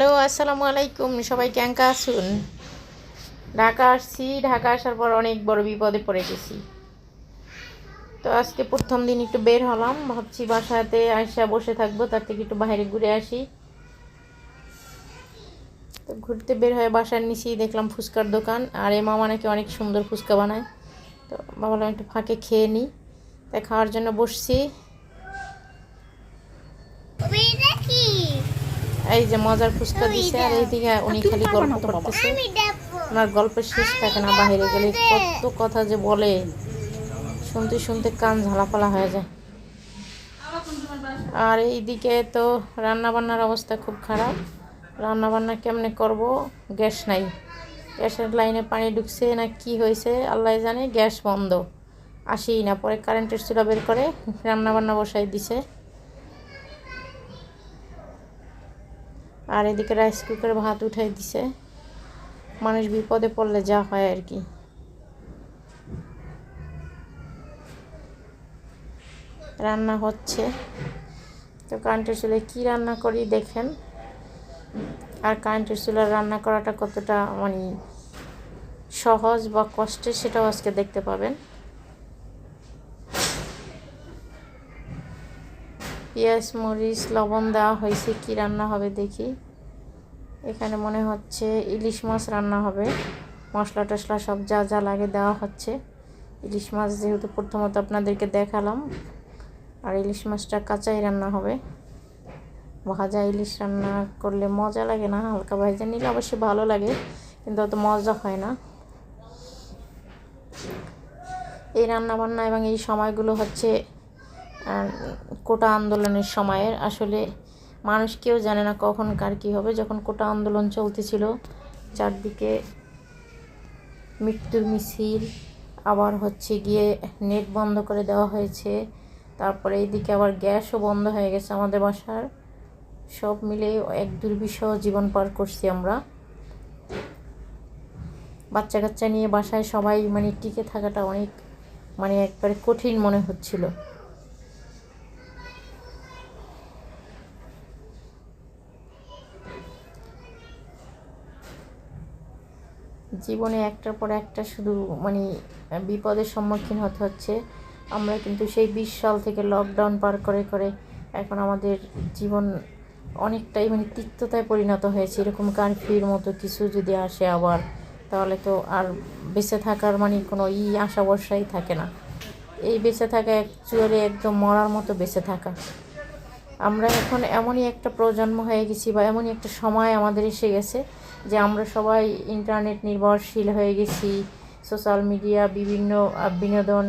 Hello, আসসালামু আলাইকুম। সবাই ক্যাঙ্কা আসুন ঢাকা আসছি। ঢাকা আসার পর অনেক বড় বিপদে পড়ে গেছি। তো আজকে প্রথম দিন একটু বের হলাম। ভাবছি বাসাতে আসা বসে থাকব, তার থেকে একটু বাইরে ঘুরে আসি। তো ঘুরতে বের হয়ে বাসার নিচেই দেখলাম ফুচকার দোকান। আর এ মামা নাকি অনেক সুন্দর ফুচকা বানায়। তো ভাবলাম একটু ফাঁকে খেয়ে নিই। তাই খাওয়ার জন্য বসছি এটা কি এই যে মজার ফুচকা দিচ্ছে আর এইদিকে উনি খালি গল্প করতেছে। ওনার গল্পের শেষ থাকে না বাইরে গেলে কত কথা যে বলে। শুনতে শুনতে কান ঝালাপালা হয়ে যায়। আর এইদিকে তো রান্না বান্নার অবস্থা খুব খারাপ। রান্না বান্না কেমনে করব? গ্যাস নাই। গ্যাসের লাইনে পানি ঢুকছে না কি হয়েছে? আল্লাহ জানে গ্যাস বন্ধ। আসেই না পরে কারেন্টের চুলা বের করে রান্না বান্না বসাই দিছে। আর এদিকে রাইস কুকারে ভাত উঠাই দিছে। মানুষ বিপদে পড়লে যা হয় আর কি। রান্না হচ্ছে। তো কারেন্টের চুলায় কী রান্না করি দেখেন। আর কারেন্টের চুলার রান্না করাটা কতটা মানে সহজ বা কষ্টের সেটাও আজকে দেখতে পাবেন। পেঁয়াজ, মরিচ, লবণ দেওয়া হয়েছে। কী রান্না হবে দেখি। এখানে মনে হচ্ছে ইলিশ মাছ রান্না হবে। মশলা টশলা সব যা যা লাগে দেওয়া হচ্ছে। ইলিশ মাছ যেহেতু প্রথমত আপনাদেরকে দেখালাম, আর ইলিশ মাছটা কাঁচাই রান্না হবে। ভাজা ইলিশ রান্না করলে মজা লাগে না, হালকা ভাজা নিলে অবশ্যই ভালো লাগে, কিন্তু অত মজা হয় না। এই রান্না বান্না এবং এই সময়গুলো হচ্ছে কোটা আন্দোলনের সময়ের, আসলে মানুষ কেউ জানে না কখন কার কী হবে। যখন কোটা আন্দোলন চলতেছিল, চারদিকে মৃত্যুর মিছিল, আবার হচ্ছে গিয়ে নেট বন্ধ করে দেওয়া হয়েছে, তারপরে এইদিকে আবার গ্যাসও বন্ধ হয়ে গেছে আমাদের বাসার। সব মিলে এক দুর্বিষহ জীবন পার করছি আমরা। বাচ্চা কাচ্চা নিয়ে বাসায় সবাই মানে টিকে থাকাটা অনেক মানে একবারে কঠিন মনে হচ্ছিল। জীবনে একটার পর একটা শুধু মানে বিপদের সম্মুখীন হতে হচ্ছে। আমরা কিন্তু সেই বিশ সাল থেকে লকডাউন পার করে করে এখন আমাদের জীবন অনেকটাই মানে তিক্ততায় পরিণত হয়েছে। এরকম কারফিউর মতো কিছু যদি আসে আবার, তাহলে তো আর বেঁচে থাকার মানে কোনো ই আশা ভরসাই থাকে না। এই বেঁচে থাকা অ্যাকচুয়ালি একদম মরার মতো বেঁচে থাকা। আমরা এখন এমনই একটা প্রজন্ম হয়ে গেছি বা এমনই একটা সময় আমাদের এসে গেছে যে আমরা সবাই ইন্টারনেট নির্ভরশীল হয়ে গেছি সোশ্যাল মিডিয়া বিভিন্ন বিনোদন,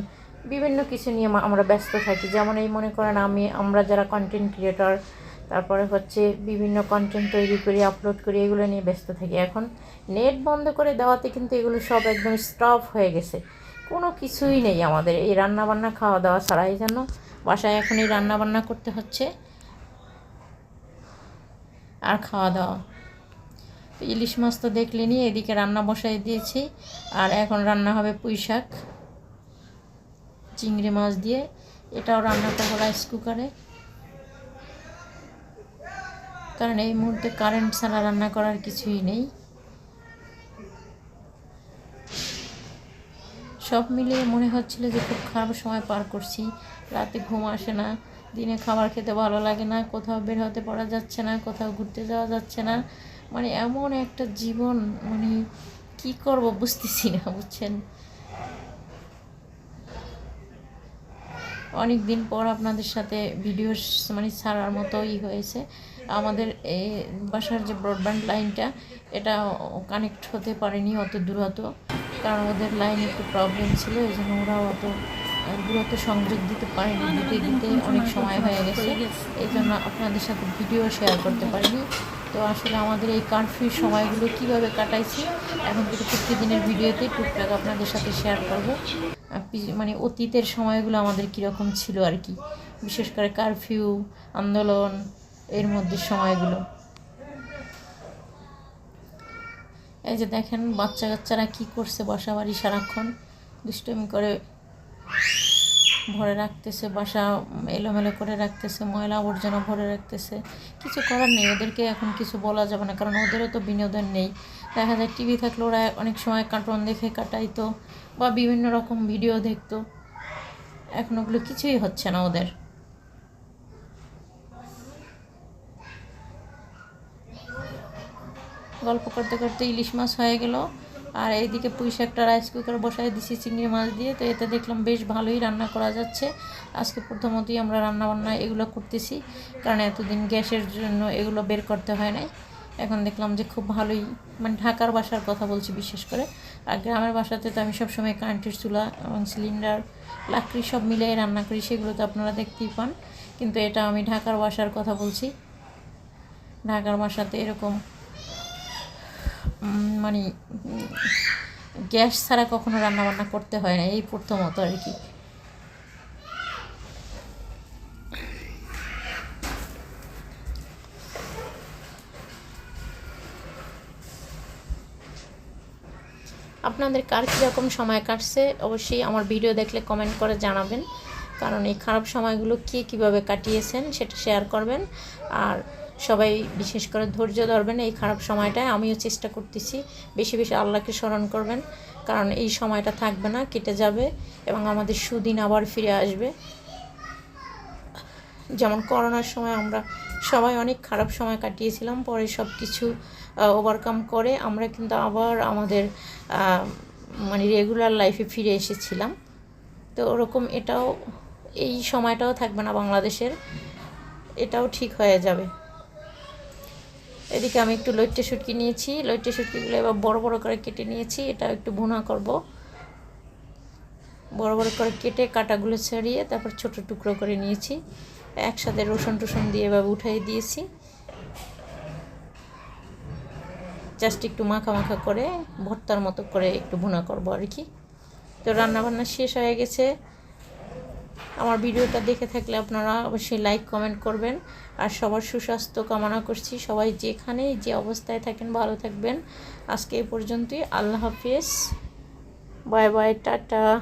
বিভিন্ন কিছু নিয়ে আমরা ব্যস্ত থাকি। যেমন এই মনে করেন আমি, আমরা যারা কন্টেন্ট ক্রিয়েটর তারপরে হচ্ছে বিভিন্ন কন্টেন্ট তৈরি করি আপলোড করি, এগুলো নিয়ে ব্যস্ত থাকি। এখন নেট বন্ধ করে দেওয়াতে কিন্তু এগুলো সব একদম স্টপ হয়ে গেছে। কোনো কিছুই নেই আমাদের। এই রান্নাবান্না খাওয়া দাওয়া ছাড়া এই জন্য বাসায় এখন এই রান্নাবান্না করতে হচ্ছে। আর খাওয়া দাওয়া। তো ইলিশ মাছ তো দেখলেনি এদিকে রান্না বসাই দিয়েছি। আর এখন রান্না হবে পুঁই শাক, চিংড়ি মাছ দিয়ে। এটাও রান্না করব রাইস কুকারে। কারণ এই মুহূর্তে কারেন্ট ছাড়া রান্না করার কিছুই নেই। সব মিলিয়ে মনে হচ্ছিল যে খুব খারাপ সময় পার করছি। রাতে ঘুম আসে না। দিনে খাবার খেতে ভালো লাগে না, কোথাও বের হতে পারা যাচ্ছে না, কোথাও ঘুরতে যাওয়া যাচ্ছে না। মানে এমন একটা জীবন মানে কি করব বুঝতেছি না, বুঝছেন? অনেক দিন পর আপনাদের সাথে ভিডিও মানে ছাড়ার মতোই হয়েছে। আমাদের এই বাসার যে ব্রডব্যান্ড লাইনটা এটা কানেক্ট হতে পারেনি অত দূরত্ব কারণ ওদের লাইনে একটু প্রবলেম ছিল এই জন্য ওরা অত দূরত্ব সংযোগ দিতে পারেনি, দিতে দিতে অনেক সময় হয়ে গেছে। এই জন্য আপনাদের সাথে ভিডিও শেয়ার করতে পারিনি। তো আসলে আমাদের এই কারফিউ সময়গুলো কীভাবে কাটাইছি, এখন থেকে প্রতিদিনের ভিডিওতে টুকটাক আপনাদের সাথে শেয়ার করব। মানে অতীতের সময়গুলো আমাদের কীরকম ছিল আর কি। বিশেষ করে কারফিউ আন্দোলন, এর মধ্যে সময়গুলো। এই যে দেখেন বাচ্চা কাচ্চারা কি করছে বাসা বাড়ি সারাক্ষণ। দুষ্টমি করে ভরে রাখতেছে, বাসা এলোমেলো করে রাখতেছে, ময়লা আবর্জনা ভরে রাখতেছে। কিছু করার নেই, ওদেরকে এখন কিছু বলা যাবে না, কারণ ওদেরও তো বিনোদন নেই। দেখা যায় টিভি থাকলে ওরা অনেক সময় কার্টুন দেখে কাটাইতো বা বিভিন্ন রকম ভিডিও দেখতো। এখন ওগুলো কিছুই হচ্ছে না ওদের। গল্প করতে করতে ইলিশ মাছ হয়ে গেল। আর এইদিকে পুঁই শাকটা রাইস কুকার বসায় দিছি, চিংড়ি মাছ দিয়ে। তো এতে দেখলাম বেশ ভালোই রান্না করা যাচ্ছে। আজকে প্রথমতই আমরা রান্না বান্না এগুলো করতেছি, কারণ এতদিন গ্যাসের জন্য এগুলো বের করতে হয় নাই। এখন দেখলাম যে খুব ভালোই মানে ঢাকার বাসার কথা বলছি বিশেষ করে। আর গ্রামের বাসাতে তো আমি সবসময় কারেন্টের চুলা এবং সিলিন্ডার লাকড়ি সব মিলিয়ে রান্না করি, সেগুলো তো আপনারা দেখতেই পান। কিন্তু এটা আমি ঢাকার বাসার কথা বলছি। ঢাকার বাসাতে এরকম মানে গ্যাস ছাড়া কখনো রান্না বান্না করতে হয় না, এই প্রথমত আর কি। আপনাদের কার কীরকম সময় কাটছে? অবশ্যই আমার ভিডিও দেখলে কমেন্ট করে জানাবেন। কারণ এই খারাপ সময়গুলো কে কীভাবে কাটিয়েছেন সেটা শেয়ার করবেন। আর সবাই বিশেষ করে ধৈর্য ধরবেন এই খারাপ সময়টায়। আমিও চেষ্টা করতেছি বেশি বেশি আল্লাহকে স্মরণ করবেন, কারণ এই সময়টা থাকবে না, কেটে যাবে এবং আমাদের সুদিন আবার ফিরে আসবে। যেমন করোনার সময় আমরা সবাই অনেক খারাপ সময় কাটিয়েছিলাম, পরে সব কিছু ওভারকাম করে আমরা কিন্তু আবার আমাদের মানে রেগুলার লাইফে ফিরে এসেছিলাম। তো ওরকম এটাও, এই সময়টাও থাকবে না বাংলাদেশের, এটাও ঠিক হয়ে যাবে। এদিকে আমি একটু লইট্টে শুটকি নিয়েছি। লইট্টে শুটকিগুলো এবার বড় বড় করে কেটে নিয়েছি। এটা একটু ভুনা করব। বড় বড় করে কেটে কাটাগুলো ছাড়িয়ে তারপর ছোট টুকরো করে নিয়েছি। একসাথে রসুন টসুন দিয়ে এভাবে উঠাই দিয়েছি। জাস্ট একটু মাখা মাখা করে ভর্তার মতো করে একটু ভুনা করব আর কি। তো রান্না বান্না শেষ হয়ে গেছে। আমার ভিডিওটা দেখে থাকলে আপনারা অবশ্যই লাইক কমেন্ট করবেন। আর সবার সুস্বাস্থ্য কামনা করছি। সবাই যেখানে যে অবস্থায় থাকেন, ভালো থাকবেন। আজকে এই পর্যন্তই। আল্লাহ হাফিজ। Bye bye, tata.